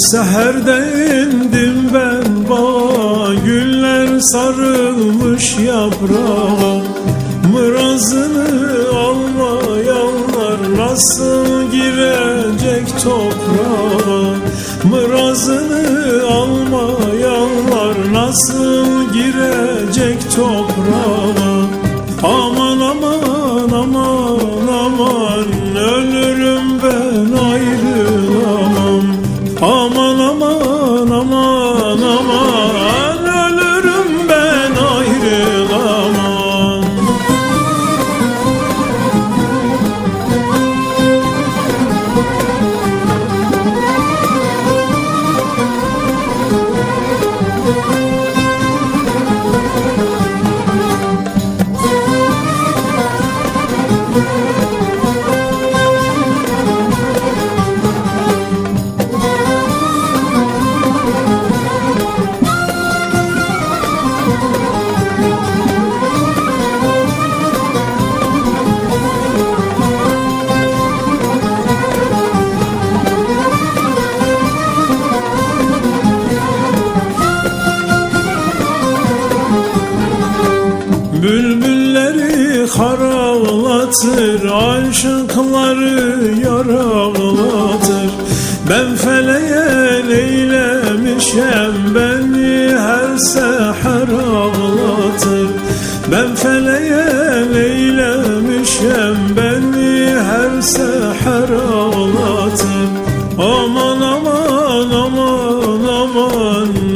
Seherde indim ben bağa Güller sarılmış yaprağa. Mırazını almayanlar Nasıl girecek toprağa? Mırazını almayanlar Nasıl girecek toprağa? Aman aman aman aman Aman aman aman Bülbülleri haralatır Aşıkları yaralatır Ben feleğe leylemişem Beni her seher ağlatır. Ben feleğe leylemişem Beni her seher ağlatır. Aman aman aman aman.